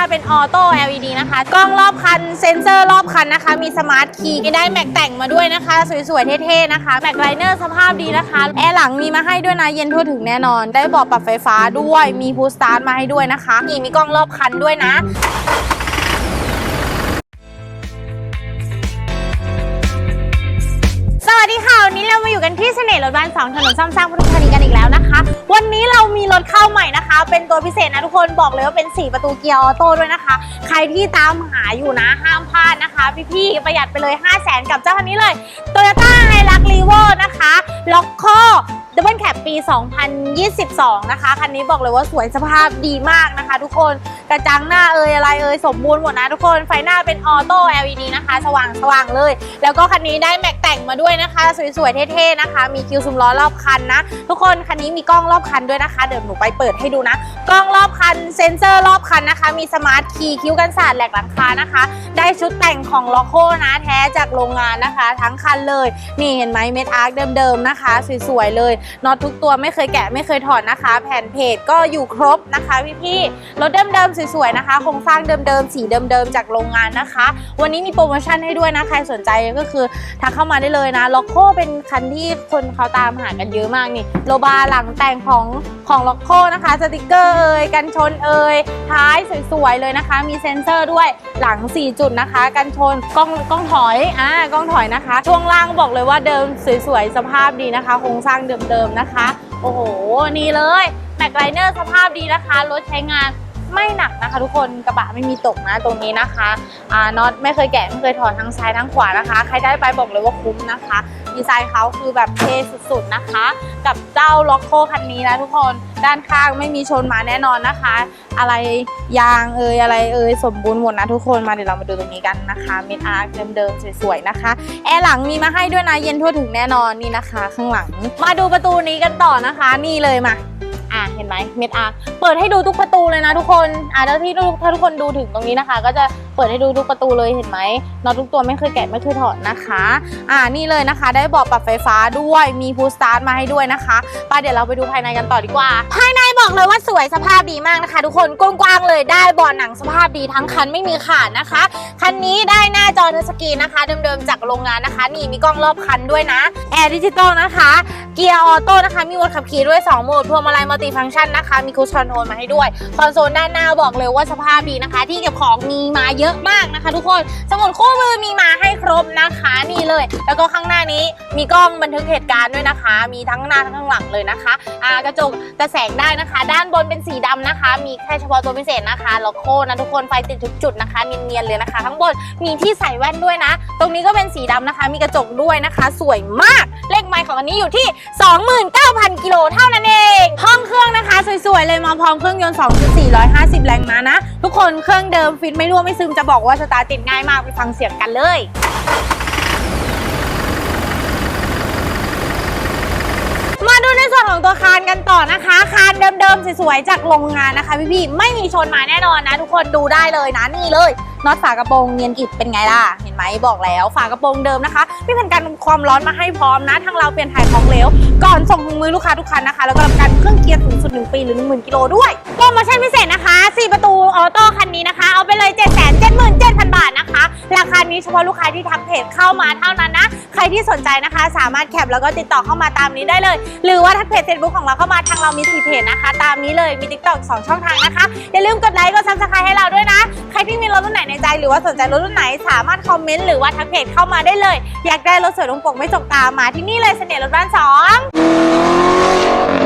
าเป็นออโต้ LED นะคะ กล้องรอบคันเซ็นเซอร์รอบคันนะคะ มีสมาร์ทคีย์ได้แม็กแต่งมาด้วยนะคะ สวยๆ เท่ๆ นะคะ แม็กไลเนอร์สภาพดีนะคะ แอร์หลังมีมาให้ด้วยนะ เย็นทั่วถึงแน่นอน ได้เบอกปรับไฟฟ้าด้วย มีพูสตาร์ทมาให้ด้วยนะคะนี่มีกล้องรอบคันด้วยนะสวัสดีค่ะ วันนี้เรามาอยู่กันที่เสน่ห์รถบ้านสองถนนซ่อมสร้างปทุมธานีกันอีกแล้วนะคะ วันนี้เรามีรถเข้าใหม่นะคะ เป็นตัวพิเศษนะทุกคนบอกเลยว่าเป็น 4 ประตูเกียร์ออโต้ด้วยนะคะ ใครที่ตามหาอยู่นะห้ามพลาดนะคะ พี่ๆประหยัดไปเลย 5 0 0แสนกับเจ้าคันนี้เลย Toyota h i l u x r e v o นะคะล็อกข้อดับเบิลแคปปี 2022 นะคะ คันนี้บอกเลยว่าสวยสภาพดีมากนะคะทุกคน กระจังหน้าเอ่ยอะไรเอ่ยสมบูรณ์หมดนะทุกคนไฟหน้าเป็นออโต้ LED นะคะ สว่างสว่างเลย แล้วก็คันนี้ได้แม็กแต่งมาด้วยนะคะ สวยๆเท่ๆนะคะ มีคิวซุมล้อรอบคันนะ ทุกคนคันนี้มีกล้องรอบคันด้วยนะคะเดี๋ยวหนูไปเปิดให้ดูนะ กล้องรอบคันเซ็นเซอร์รอบคันนะคะ มีสมาร์ทคีย์คิ้วกันสาดแหลกหลังคานะคะ ได้ชุดแต่งของล็อกโคนะแท้จากโรงงานนะคะ ทั้งคันเลยนี่เห็นไหมเม็ดอาร์คเดิมๆนะคะสวยๆเลยน็อตทุกตัวไม่เคยแกะไม่เคยถอดนะคะ แผ่นเพจก็อยู่ครบนะคะพี่ๆรถเดิมๆสวยๆนะคะโครงสร้างเดิมๆสีเดิมๆจากโรงงานนะคะ วันนี้มีโปรโมชั่นให้ด้วยนะใครสนใจก็คือทักเข้ามาได้เลยนะล็อกโคเป็นคันที่คนเขาตามหากันเยอะมากนี่โลบาหลังแต่งของของล็อกโคนะคะสติกเกอร์เอ่ยกันชนเอ่ยท้ายสวยๆเลยนะคะ มีเซ็นเซอร์ด้วยหลัง 4 จุดนะคะ กันชนกล้องกล้องถอยอ่ากล้องถอยนะคะ ช่วงล่างบอกเลยว่าเดิมสวยๆสภาพดีนะคะโครงสร้างเดิมๆนะคะ โอ้โหนี่เลยแม็กไลเนอร์สภาพดีนะคะรถใช้งาน ไม่หนักนะคะ ทุกคนกระบะไม่มีตกนะตรงนี้นะคะอ่าน็อตไม่เคยแกะไม่เคยถอดทั้งซ้ายทั้งขวานะคะ ใครได้ไปบอกเลยว่าคุ้มนะคะดีไซน์เขาคือแบบเท่สุดๆนะคะ กับเจ้าล็อกโคคันนี้นะทุกคนด้านข้างไม่มีชนมาแน่นอนนะคะ อะไรยางเอยอะไรเอยสมบูรณ์หมดนะทุกคนมาเดี๋ยวเรามาดูตรงนี้กันนะคะมิดอาร์เดิมๆสวยๆนะคะแอร์หลังมีมาให้ด้วยนะเย็นทั่วถึงแน่นอนนี่นะคะ ข้างหลังมาดูประตูนี้กันต่อนะคะ นี่เลยมา เห็นไหมเม็ดอาร์เปิดให้ดูทุกประตูเลยนะทุกคนอะถ้าที่ถ้าทุกคนดูถึงตรงนี้นะคะ ก็จะ ปิดให้ดูทุกประตูเลยเห็นไหมน็อตทุกตัวไม่เคยแกะไม่เคยถอดนะคะ อ่านี่เลยนะคะ ได้เบอกปรับไฟฟ้าด้วยมีพูสตาร์ทมาให้ด้วยนะคะไปเดี๋ยวเราไปดูภายในกันต่อดีกว่า ภายในบอกเลยว่าสวยสภาพดีมากนะคะ ทุกคนกว้างๆเลยได้เบาะหนังสภาพดีทั้งคันไม่มีขาดนะคะ คันนี้ได้หน้าจอทัชสกรีนนะคะ เดิมๆจากโรงงานนะคะ นี่มีกล้องรอบคันด้วยนะแอร์ดิจิตอลนะคะ เกียร์ออโต้นะคะ มีโหมดขับขี่ด้วย2โหมดพวงมาลัยมัลติฟังก์ชันนะคะ มีคูชคอนโทรลมาให้ด้วยคอนโซลด้านหน้าบอกเลยว่าสภาพดีนะคะ ที่เก็บของมีมาเยอะมากนะคะ ทุกคนสมุดคู่มือมีมาให้ครบนะคะนี่เลย แล้วก็ข้างหน้านี้มีกล้องบันทึกเหตุการณ์ด้วยนะคะ มีทั้งหน้าทั้งข้างหลังเลยนะคะอ่ากระจกกระแสงได้นะคะ ด้านบนเป็นสีดำนะคะ มีแค่เฉพาะตัวพิเศษนะคะล็อกโคนะทุกคนไฟติดทุกจุดนะคะเนียนๆเลยนะคะ ข้างบนมีที่ใส่แว่นด้วยนะ ตรงนี้ก็เป็นสีดำนะคะ มีกระจกด้วยนะคะ สวยมากเลขไมล์ของอันนี้อยู่ที่9,000 กิโลเท่านั้นเอง ห้องเครื่องนะคะ สวยๆ เลยมาพร้อมเครื่องยนต์2.450 แรงม้านะ ทุกคนเครื่องเดิมฟิตไม่รั่วไม่ซึมจะบอกว่าสตาร์ทติดง่ายมากไปฟังเสียงกันเลยมาดูในส่วนของตัวคานกันต่อนะคะ คานเดิมๆ สวยๆ จากโรงงานนะคะพี่ๆ ไม่มีชนมาแน่นอนนะ ทุกคนดูได้เลยนะนี่เลย น็อตฝากระโปรงเนียนกริบเป็นไงล่ะ เห็นไหมบอกแล้วฝากระโปรงเดิมนะคะมีแผ่นกันความร้อนมาให้พร้อมนะ ทางเราเปลี่ยนถ่ายของเหลว ก่อนส่งถึงมือลูกค้าทุกคันนะคะ แล้วก็รับประกันเครื่องเกียร์สูงสุด 1 ปีหรือ 10,000 กิโลด้วยโปรโมชั่นพิเศษนะคะ 4 ประตูออโต้คันนี้นะคะ เอาไปเลย 777,000 บาทนะคะ ราคานี้เฉพาะลูกค้าที่ทักเพจเข้ามาเท่านั้นนะ ใครที่สนใจนะคะ สามารถแคปแล้วก็ติดต่อเข้ามาตามนี้ได้เลย หรือว่าทักเพจเฟซบุ๊กของเราเข้ามาทางเรามีสีเพจนะคะ ตามนี้เลยมีติ๊กต็อกสองช่องทางนะคะอย่าลืมกดไลค์กดซับสไครต์ให้เราด้วยนะ ใครที่มีรถรุ่นไหนในใจ หรือว่าสนใจรถรุ่นไหนสามารถคอมเมนต์หรือว่าทักเพจเข้ามาได้เลย อยากได้รถสวยลงปกไม่จกตามาที่นี่เลยเสน่ห์รถบ้านสอง